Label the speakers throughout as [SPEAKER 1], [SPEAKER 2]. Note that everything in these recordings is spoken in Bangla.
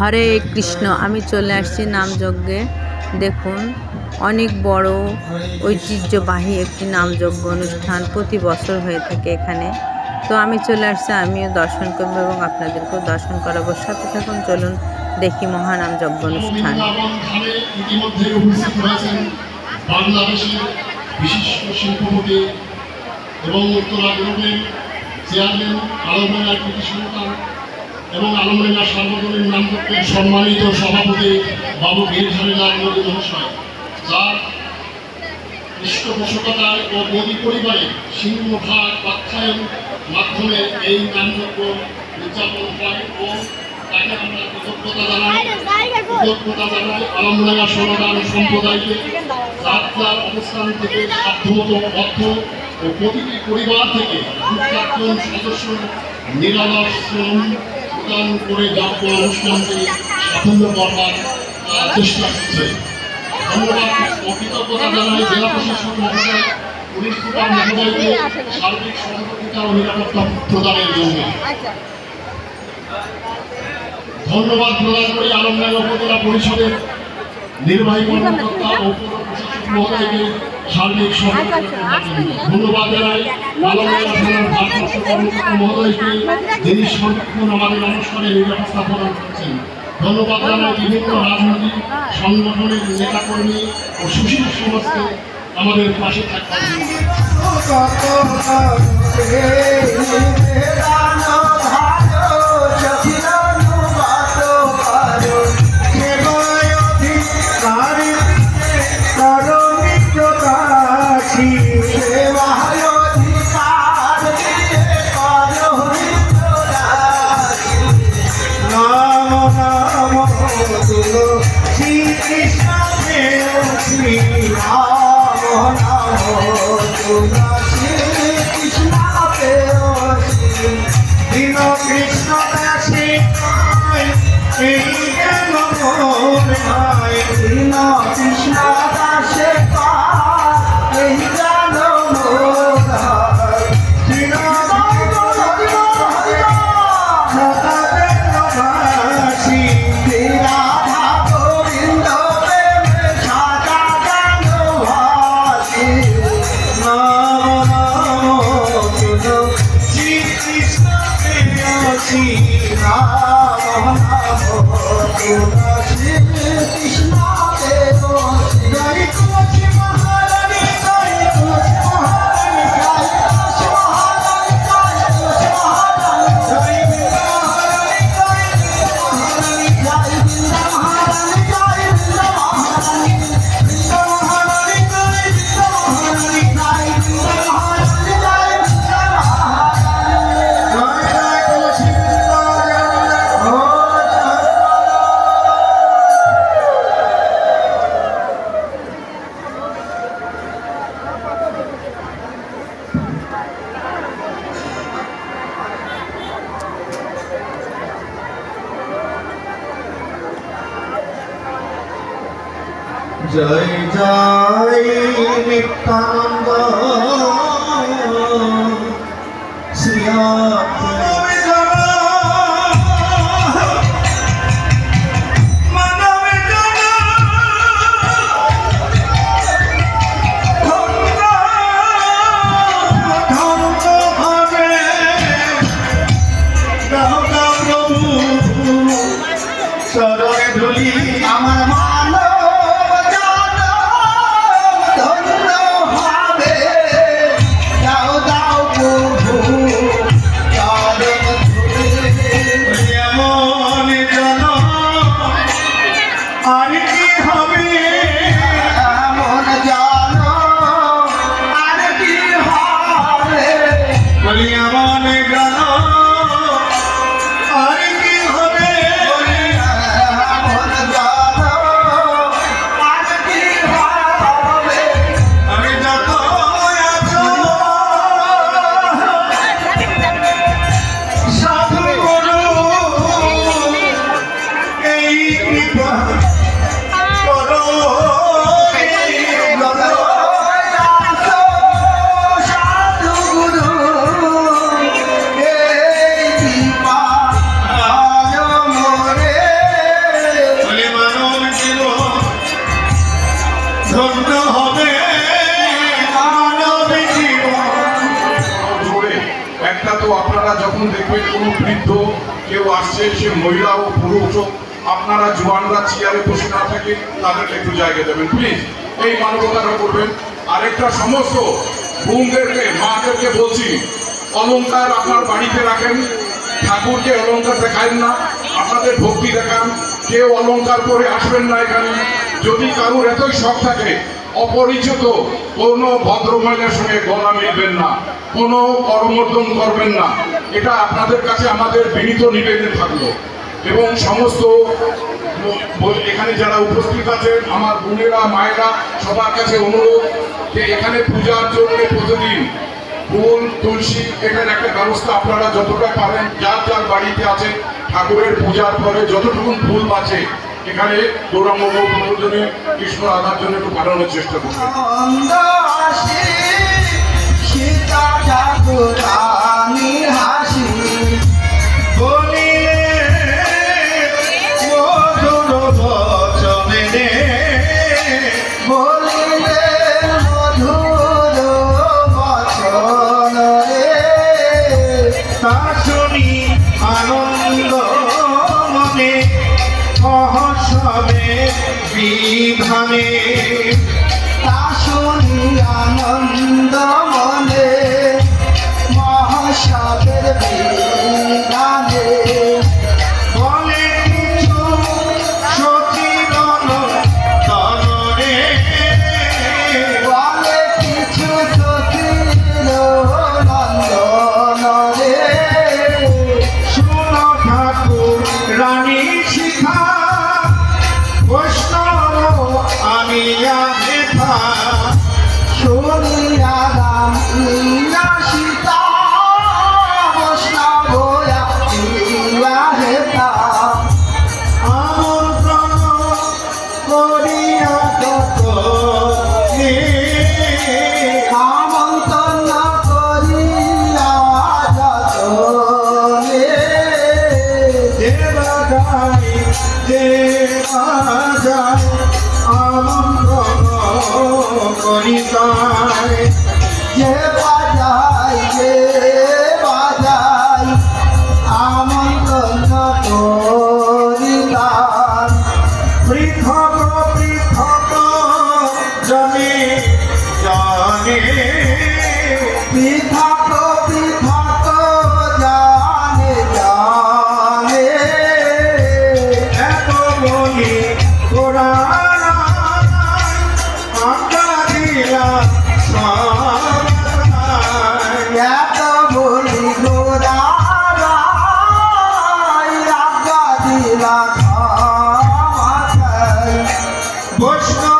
[SPEAKER 1] হরে কৃষ্ণ, আমি চলে আসছি নামযজ্ঞে। দেখুন, অনেক বড় ঐতিহ্যবাহী একটি নামযজ্ঞ অনুষ্ঠান প্রতি বছর হয়ে থাকে এখানে। তো আমি চলে আসছি, আমিও দর্শন করব এবং আপনাদেরকেও দর্শন করাবো। সাথে থাকুন, চলুন দেখি মহানাম যজ্ঞ অনুষ্ঠান।
[SPEAKER 2] এবং চেয়ারম্যান সন্তান এবং আলমেনা সার্বজনীন নামযজ্ঞের সম্মানিত সভাপতি বাবু গিরিধারীলাল মোদী মহাশয় যার পৃষ্ঠপোষকতায় ও মোদী পরিবারে সিংহভাগ আখ্যায়ন মাধ্যমে এই নামযজ্ঞ উদযাপন হয় ও তাকে আমরা কৃতজ্ঞতা জানাই কৃতজ্ঞতা জানাই আলমডাঙ্গা সমাধান সম্প্রদায়কে, যাত্রার অবস্থান থেকে সাধ্যমতো অর্থ ও প্রতিটি পরিবার থেকে সদস্য নিরালস শ্রম সাফল্য করবার চেষ্টা করছে। ধন্যবাদ। প্রদান করি আলমডাঙ্গা উপজেলা পরিষদের নির্বাহী কর্মকর্তা ও প্রশাসক মহোদয়কে। সার্বিক সহযোগিতার ধন্যবাদ জানাই। আলমডাঙ্গা থানার ভারপ্রাপ্ত কর্মকর্তা মহোদয়কে যিনি সর্বক্ষণ আমাদের অনুষ্ঠানে নিরাপত্তা করছেন। ধন্যবাদ জানাই বিভিন্ন রাজনৈতিক সংগঠনের নেতাকর্মী ও সুশীল সমাজকে আমাদের পাশে থাকবার জন্য
[SPEAKER 3] কৃষ্ণ দাসী এই কেন মনে হয় দীন কৃষ্ণ দাসে কৃষ্ণ। জয় জয় নিত্যানন্দ। শ্রী
[SPEAKER 4] আপনারা যখন দেখবেন কোনো বৃদ্ধ, কেউ আসছে, সে মহিলা ও পুরুষ হোক, আপনারা জোয়ানরা চেয়ারে বসে না থাকে তাদেরকে একটু জায়গা দেবেন প্লিজ এই মানবতাটা করবেন। আরেকটা সমস্ত বোনদেরকে মাদেরকে বলছি, অলংকার আপনার বাড়িতে রাখেন, ঠাকুরকে অলংকার দেখায় না, আপনাদের ভক্তি দেখান, কেউ অলংকার করে আসবেন না এখানে। যদি কারুর এতই শখ থাকে অপরিচিত কোনো ভদ্রমহিলার সঙ্গে গলা মিলবেন না, কোনো করমর্দন করবেন না। এটা আপনাদের কাছে আমাদের বিনীত নিবেদন থাকল। এবং সমস্ত এখানে যারা উপস্থিত আছেন, আমার বোনেরা, মায়েরা, সবার কাছে অনুরোধ যে এখানে পূজার জন্য প্রতিদিন ফুল, তুলসী, এটার একটা ব্যবস্থা আপনারা যতটা পারেন, যার যার বাড়িতে আছে ঠাকুরের পূজার পরে যতটুকু ফুল আছে এখানে গৌরাঙ্গ প্রয়োজনে কৃষ্ণ রাধার জন্য একটু পাঠানোর চেষ্টা করবেন
[SPEAKER 3] বিধানে তা শুনি আনন্দ মনে করিতায় যে বাজায় বৈষ্ণব করব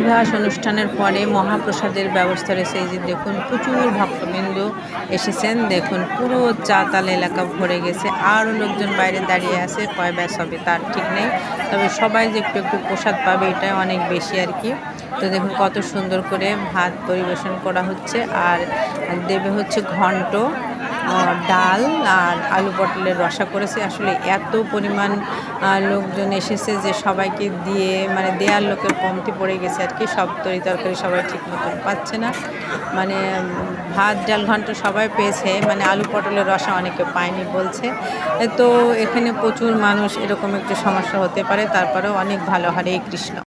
[SPEAKER 1] অধিবাস অনুষ্ঠানের পরে মহাপ্রসাদের ব্যবস্থা রয়েছে। এই যে দেখুন, প্রচুর ভক্তবৃন্দ এসেছেন। দেখুন, পুরো চাতাল এলাকা ভরে গেছে। আরও লোকজন বাইরে দাঁড়িয়ে আছে। কয় ব্যাস হবে তার ঠিক নেই। তবে সবাই যে একটু একটু প্রসাদ পাবে, এটাই অনেক বেশি আর কি। তো দেখুন, কত সুন্দর করে ভাত পরিবেশন করা হচ্ছে। আর দেবে হচ্ছে ঘন্ট। ডাল আর আলু পটলের রসা করেছে। আসলে এত পরিমাণ লোকজন এসেছে যে সবাইকে দিয়ে মানে দেয়ার লোকের কমতি পড়ে গেছে আর কি। সব তরি তরকারি সবাই ঠিক মতন পাচ্ছে না। মানে ভাত, ডাল, ঘন্ট সবাই পেয়েছে। মানে আলু পটলের রসা অনেকে পায়নি বলছে। তো এখানে প্রচুর মানুষ এরকম একটু সমস্যা হতে পারে। তারপরেও অনেক ভালো হরে কৃষ্ণ।